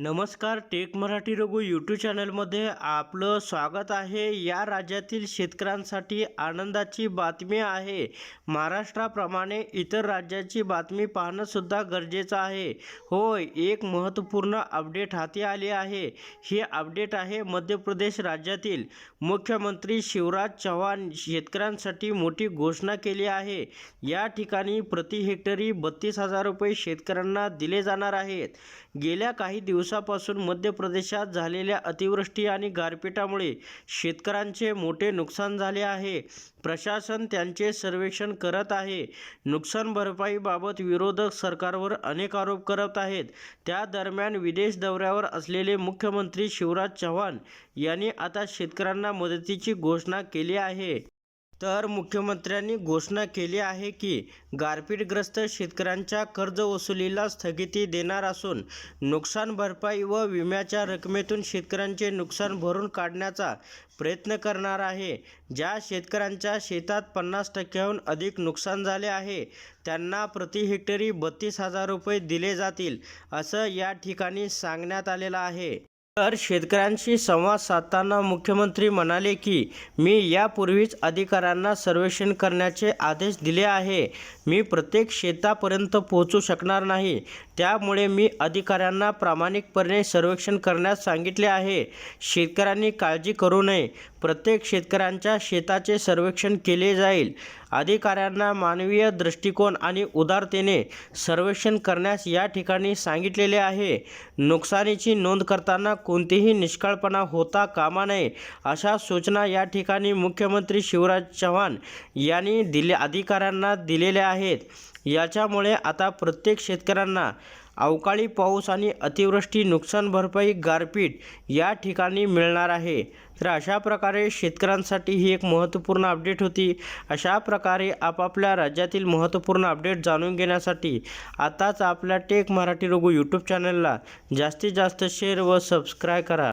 नमस्कार take Marathi Raghu YouTube चॅनलमध्ये आपलं स्वागत आहे. या राज्यातील शेतकऱ्यांसाठी आनंदाची बातमी आहे. महाराष्ट्राप्रमाणे इतर राज्याची बातमी पाहणंसुद्धा गरजेचं आहे. होय एक महत्त्वपूर्ण अपडेट हाती आली आहे. ही अपडेट आहे मध्य प्रदेश राज्यातील. मुख्यमंत्री शिवराज चव्हाण शेतकऱ्यांसाठी मोठी घोषणा केली आहे. या ठिकाणी प्रति हेक्टरी बत्तीस हजार रुपये शेतकऱ्यांना दिले जाणार आहेत. गेल्या काही दिवस दिवसापासून मध्य प्रदेशात झालेल्या अतिवृष्टी आणि गारपिटामुळे शेतकऱ्यांचे मोठे नुकसान झाले आहे. प्रशासन त्यांचे सर्वेक्षण करत आहे. नुकसान भरपाईबाबत विरोधक सरकारवर अनेक आरोप करत आहेत. त्या दरम्यान विदेश दौऱ्यावर असलेले मुख्यमंत्री शिवराज चव्हाण यांनी आता शेतकऱ्यांना मदतीची घोषणा केली आहे. तर मुख्यमंत्र्यांनी घोषणा केली आहे की गारपीटग्रस्त शेतकऱ्यांच्या कर्जवसुलीला स्थगिती देणार असून नुकसान भरपाई व विम्याच्या रकमेतून शेतकऱ्यांचे नुकसान भरून काढण्याचा प्रयत्न करणार आहे. ज्या शेतकऱ्यांच्या शेतात पन्नास टक्क्याहून अधिक नुकसान झाले आहे त्यांना प्रति हेक्टरी बत्तीस हजार रुपये दिले जातील असं या ठिकाणी सांगण्यात आलेलं आहे. तर शेतकऱ्यांशी संवाद साधताना मुख्यमंत्री म्हणाले की मी यापूर्वीच अधिकाऱ्यांना सर्वेक्षण करण्याचे आदेश दिले आहे. मी प्रत्येक शेतापर्यंत पोहोचू शकणार नाही. त्यामुळे मी अधिकाऱ्यांना प्रामाणिकपणे सर्वेक्षण करण्यास सांगितले आहे. शेतकऱ्यांनी काळजी करू नये. प्रत्येक शेतकऱ्यांच्या शेताचे सर्वेक्षण केले जाईल. अधिकाऱ्यांना मानवीय दृष्टिकोन आणि उदारतेने सर्वेक्षण करण्यास या ठिकाणी सांगितलेले आहे. नुकसानीची नोंद करताना कोणतीही निष्काळपणा होता कामा नये अशा सूचना या ठिकाणी मुख्यमंत्री शिवराज चव्हाण यांनी दिले अधिकाऱ्यांना दिलेल्या आहेत. याच्यामुळे आता प्रत्येक शेतकऱ्यांना अवकाळी पाऊस आणि अतिवृष्टी नुकसान भरपाई गारपीट या ठिकाणी मिळणार आहे. तर अशा प्रकारे शेतकऱ्यांसाठी ही एक महत्त्वपूर्ण अपडेट होती. अशा प्रकारे आपापल्या राज्यातील महत्त्वपूर्ण अपडेट जाणून घेण्यासाठी आताच आपल्या टेक मराठी रघु यूट्यूब चॅनलला जास्तीत जास्त शेअर व सबस्क्राय करा.